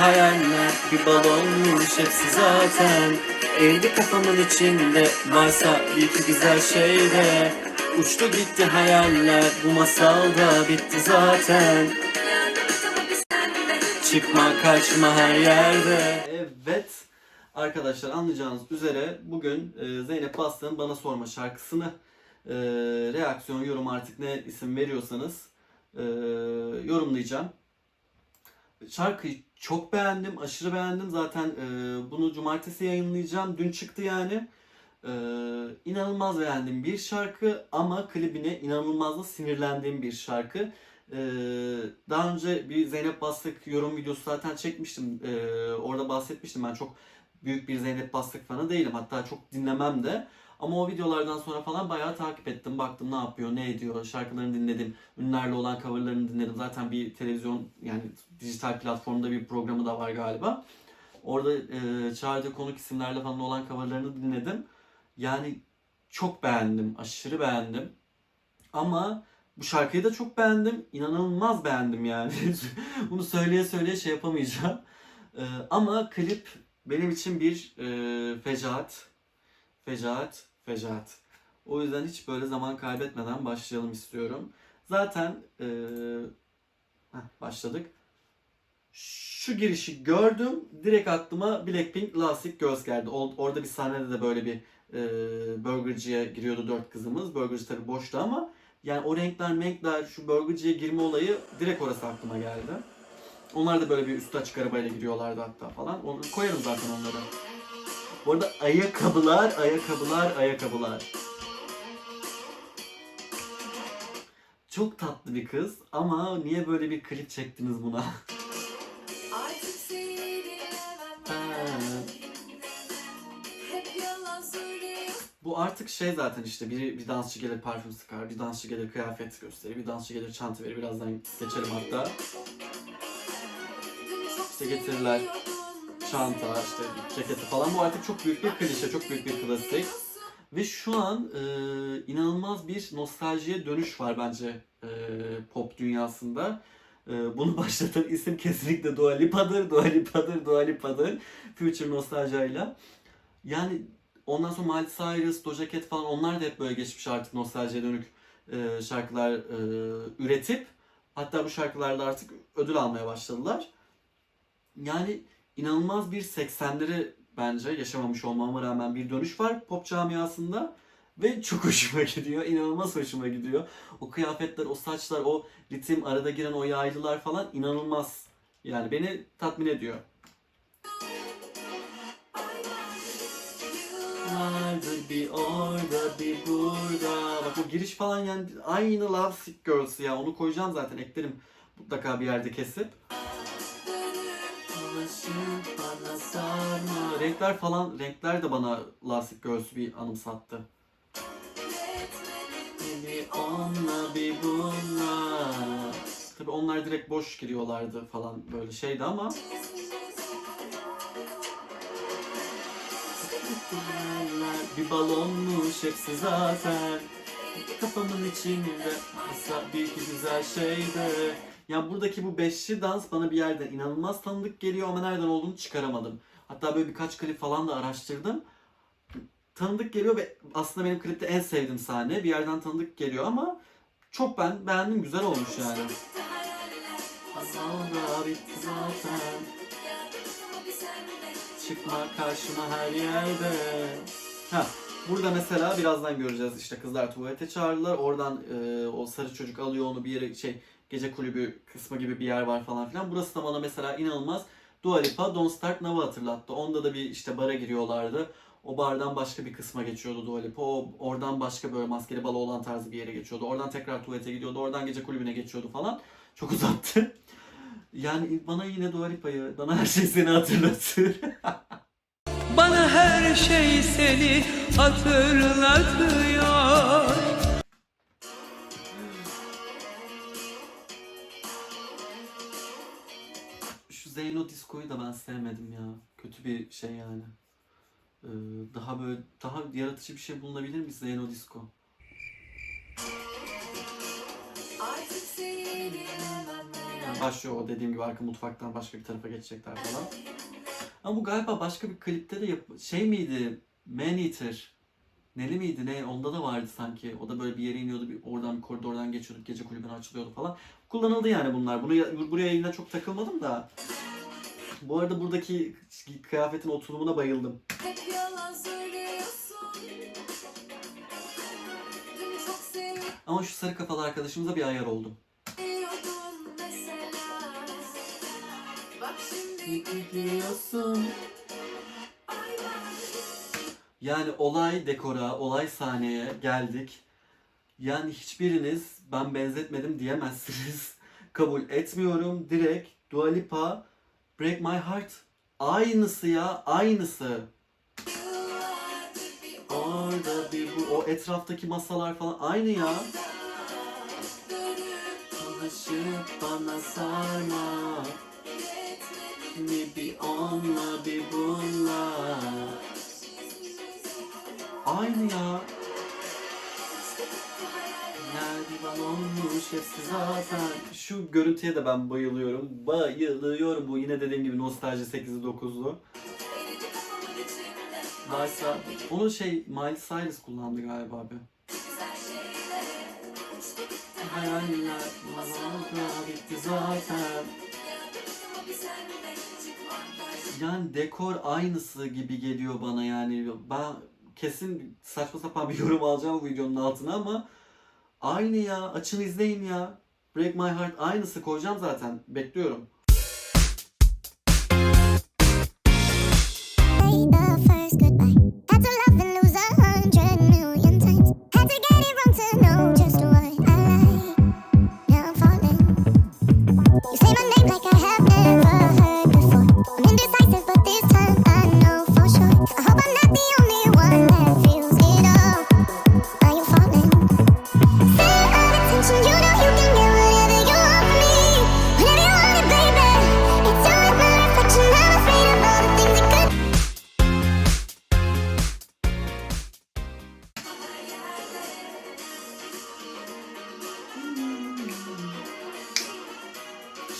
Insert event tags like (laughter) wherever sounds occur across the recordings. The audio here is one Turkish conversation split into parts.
hayaller Bir balonmuş hepsi zaten. Eridi kafamın içinde Varsa iki güzel şey de. Uçtu gitti hayaller Bu masal da bitti zaten. Çıkma kaçma her yerde. Evet Arkadaşlar anlayacağınız üzere bugün e, Zeynep Bastık'ın Bana Sorma şarkısını e, reaksiyon, yorum artık ne isim veriyorsanız e, yorumlayacağım. Şarkıyı çok beğendim, aşırı beğendim. Zaten e, bunu cumartesi yayınlayacağım. Dün çıktı yani. E, inanılmaz beğendiğim bir şarkı ama klibine inanılmaz da sinirlendiğim bir şarkı. E, daha önce bir Zeynep Bastık yorum videosu zaten çekmiştim. E, orada bahsetmiştim. Ben çok büyük bir Zeynep Bastık fanı değilim. Hatta çok dinlemem de. Ama o videolardan sonra falan bayağı takip ettim. Baktım ne yapıyor, ne ediyor. Şarkılarını dinledim. Ünlülerle olan coverlarını dinledim. Zaten bir televizyon yani dijital platformda bir programı da var galiba. Orada e, çağırdığı konuk isimlerle falan olan coverlarını dinledim. Yani çok beğendim. Aşırı beğendim. Ama bu şarkıyı da çok beğendim. İnanılmaz beğendim yani. (laughs) Bunu söyleye söyleye şey yapamayacağım. E, ama klip benim için bir e, fecaat. Fecaat, fecaat. O yüzden hiç böyle zaman kaybetmeden başlayalım istiyorum. Zaten e, heh, başladık. Şu girişi gördüm. Direkt aklıma Blackpink Lastik Girls geldi. Or- Orada bir sahnede de böyle bir e, burgerciye giriyordu dört kızımız. Burgerci tabii boştu ama yani o renkler, renkler, şu burgerciye girme olayı direkt orası aklıma geldi. Onlar da böyle bir üstü açık arabayla giriyorlardı hatta falan. Onu koyarım zaten onları. Bu arada ayakkabılar, ayakkabılar, ayakkabılar. Çok tatlı bir kız ama niye böyle bir klip çektiniz buna? Bu artık şey zaten işte biri bir dansçı gelir parfüm sıkar, bir dansçı gelir kıyafet gösterir, bir dansçı gelir çanta verir. Birazdan geçelim hatta. İşte getirirler çanta, işte ceketi falan. Bu artık çok büyük bir klişe, çok büyük bir klasik. Ve şu an e, inanılmaz bir nostaljiye dönüş var bence e, pop dünyasında. E, bunu (laughs) başlatan isim kesinlikle Dua Lipa'dır, Dua Lipa'dır, Dua Lipa'dır. Future nostaljiyle. Yani ondan sonra Miley Cyrus, Doja Cat falan onlar da hep böyle geçmiş artık nostaljiye dönük e, şarkılar e, üretip hatta bu şarkılarla artık ödül almaya başladılar. Yani inanılmaz bir 80'leri bence yaşamamış olmama rağmen bir dönüş var pop camiasında. Ve çok (laughs) hoşuma gidiyor. inanılmaz hoşuma gidiyor. O kıyafetler, o saçlar, o ritim, arada giren o yaylılar falan inanılmaz. Yani beni tatmin ediyor. Vardır bir orada bir burada. Bak o giriş falan yani aynı Love Sick Girls ya. Onu koyacağım zaten eklerim mutlaka bir yerde kesip. Dolaşıp bana sarma. Renkler falan, renkler de bana Lastik Girls'ü bir anımsattı. Bir onunla bir bununla. Tabi onlar direkt boş giriyorlardı falan böyle şeydi ama. Bir balonmuş hepsi zaten. Kafamın içinde olsa bir iki güzel şeydi. Ya buradaki bu beşli dans bana bir yerden inanılmaz tanıdık geliyor ama nereden olduğunu çıkaramadım. Hatta böyle birkaç klip falan da araştırdım. Tanıdık geliyor ve aslında benim klipte en sevdiğim sahne. Bir yerden tanıdık geliyor ama çok ben beğendim güzel olmuş yani. Çıkma karşıma her yerde. Ha, burada mesela birazdan göreceğiz işte kızlar tuvalete çağırdılar. Oradan e, o sarı çocuk alıyor onu bir yere şey gece kulübü kısmı gibi bir yer var falan filan. Burası da bana mesela inanılmaz Dua Lipa Don't Start Now'ı hatırlattı. Onda da bir işte bara giriyorlardı. O bardan başka bir kısma geçiyordu Dua Lipa. O oradan başka böyle maskeli balo olan tarzı bir yere geçiyordu. Oradan tekrar tuvalete gidiyordu. Oradan gece kulübüne geçiyordu falan. Çok uzattı. (laughs) Yani bana yine Dua Lipa'yı, bana her şey seni hatırlatır. (laughs) Bana her şey seni hatırlatıyor Zeyno Disco'yu da ben sevmedim ya. Kötü bir şey yani. Ee, daha böyle daha yaratıcı bir şey bulunabilir mi Zeyno Disco? Ben Başlıyor o dediğim gibi arka mutfaktan başka bir tarafa geçecekler falan. Ama bu galiba başka bir klipte de yap- şey miydi? Man Eater. Neli miydi ne? Onda da vardı sanki. O da böyle bir yere iniyordu. Bir, oradan bir koridordan geçiyorduk. Gece kulübüne açılıyordu falan. Kullanıldı yani bunlar. Bunu ya- buraya yine çok takılmadım da. Bu arada buradaki kıyafetin oturumuna bayıldım. Ama şu sarı kafalı arkadaşımıza bir ayar oldum. Bak şimdi Gidiyorsun. Yani olay dekora, olay sahneye geldik. Yani hiçbiriniz ben benzetmedim diyemezsiniz. (laughs) Kabul etmiyorum. Direkt Dua Lipa, Break My Heart. Aynısı ya, aynısı. Orada bir bu, o etraftaki masalar falan aynı ya. Dolaşıp bana sarma. yetmedi Bir onunla bir bununla. Aynı ya. Nerede olmuş hepsi zaten. Şu görüntüye de ben bayılıyorum. Bayılıyorum. Bu yine dediğim gibi nostalji 8'li 9'lu. Eridi kafamın içinde Varsa onu şey Miley Cyrus kullandı galiba abi. Hayaller bana bitti zaten. Yani dekor aynısı gibi geliyor bana yani. Ben kesin saçma sapan bir (laughs) yorum alacağım bu videonun altına ama aynı ya. Açın izleyin ya. Break My Heart aynısı koyacağım zaten. Bekliyorum.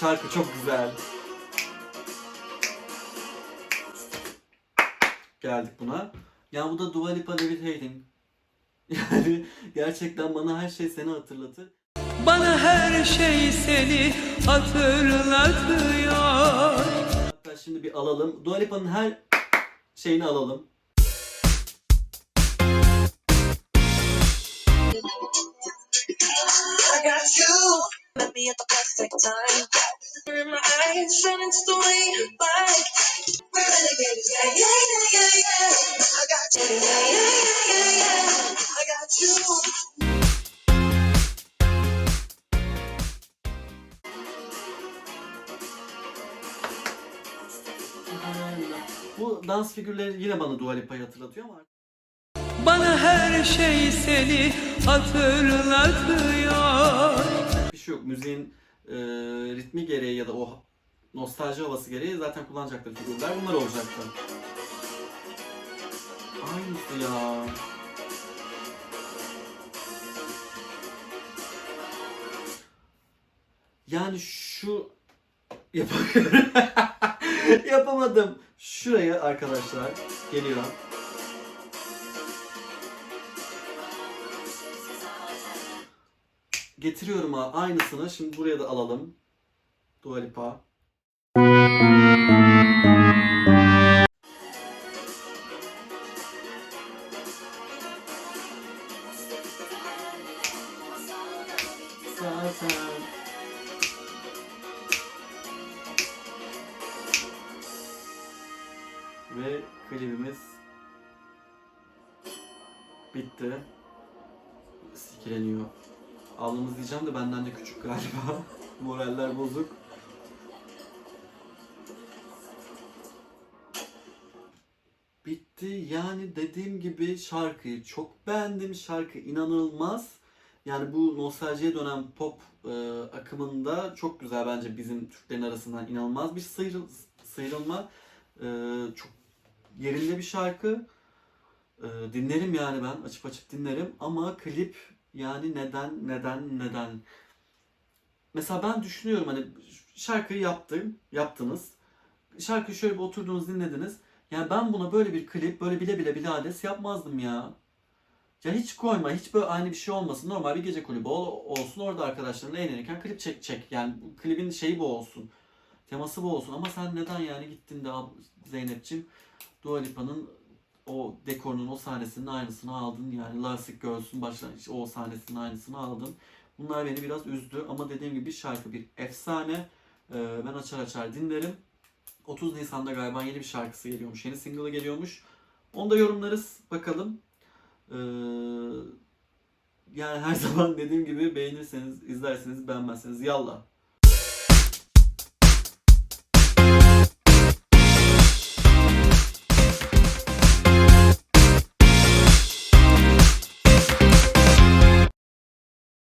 Şarkı çok güzel. Geldik buna. Ya bu da Dua Lipa Levitating. (laughs) Yani gerçekten bana her şey seni hatırlatır. Bana her şey seni hatırlatıyor Hatta şimdi bir alalım. Dua Lipa'nın her şeyini alalım. I got you, met me at the perfect time. İn my eyes, shining just the way you like. We're renegades, yeah, yeah, yeah, yeah, yeah. I got you, yeah, yeah, yeah, yeah, yeah. I got you. Bu dans figürleri yine bana Dua Lipa'yı hatırlatıyor ama Bana her şey seni hatırlatıyor şey yok. Müziğin e, ritmi gereği ya da o nostalji havası gereği zaten kullanacakları figürler bunlar olacaktı. Aynısı ya. Yani şu yapamıyorum. (laughs) Yapamadım. Şuraya arkadaşlar geliyor. Getiriyorum ha aynısını. Şimdi buraya da alalım. Dua Lipa. Zaten. Ve klibimiz bitti. Sikileniyor. Ablamız diyeceğim de benden de küçük galiba. (laughs) Moraller bozuk. Bitti. Yani dediğim gibi şarkıyı çok beğendim. Şarkı inanılmaz. Yani bu nostaljiye dönen pop e, akımında çok güzel bence bizim Türklerin arasından inanılmaz bir sıyrıl, sıyrılma. E, çok yerinde bir şarkı. E, dinlerim yani ben açıp açıp dinlerim ama klip yani neden neden neden mesela ben düşünüyorum hani şarkıyı yaptım, yaptınız. Şarkıyı şöyle bir oturdunuz dinlediniz. Yani ben buna böyle bir klip, böyle bile bile bile ades yapmazdım ya. Ya hiç koyma, hiç böyle aynı bir şey olmasın. Normal bir gece kulübü ol- olsun. Orada arkadaşlarınla eğlenirken klip çek çek. Yani klibin şeyi bu olsun. Teması bu olsun. Ama sen neden yani gittin de Zeynep'ciğim Dua Lipa'nın o dekorunun o sahnesinin aynısını aldın. Yani Lastik Girls'ün başlangıç o sahnesinin aynısını aldın. Bunlar beni biraz üzdü. Ama dediğim gibi şarkı bir efsane. Ee, ben açar açar dinlerim. 30 Nisan'da galiba yeni bir şarkısı geliyormuş. Yeni single'ı geliyormuş. Onu da yorumlarız. Bakalım. Ee, yani her (laughs) zaman dediğim gibi beğenirseniz, izlerseniz, beğenmezseniz yallah.